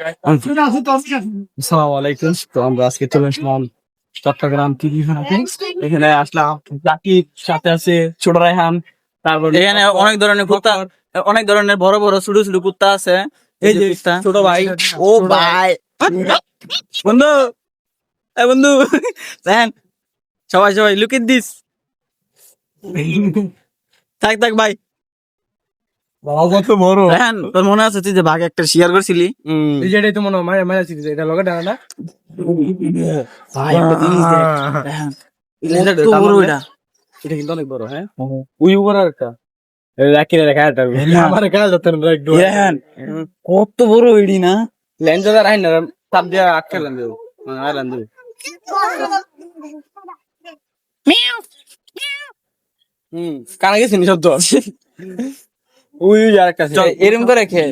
আসসালামু আলাইকুম তো আমরা আজকে চলে আসলাম চট্টগ্রাম চিড়িয়াখানাতে এখানে আসলাম জাকির সাথে আছে ছোট রায়হান তারপর এখানে অনেক ধরনের কুত্তা অনেক ধরনের বড় বড় ছোট ছোট কুত্তা আছে। এই যে ছোট ভাই। ও ভাই। বন্ধু এ বন্ধু দেখেন সবাই সবাই লুক দিস থাক থাক ভাই বাবা কত বড়। তোর মনে আছে তুই যে ভাগে একটা শেয়ার করছিলি? এই যেটাই তো মনে হয় মায়া মায়া এটা লগে ডানা না? ভাই একটা জিনিস দেখ। দেখেন কত বড় এটা। এটা কিন্তু অনেক বড় হ্যাঁ? উই উপর আর একটা। রাখি না এটা আমার কাজ হতো না একটু দেখেন কত বড় এডি না? লেন্স দা রাইন না সাপ দিয়া আটকে লেন দেব আইলাম হুম কানা গেছে নি শব্দ? উই আর একটা এরম করে খেয়ে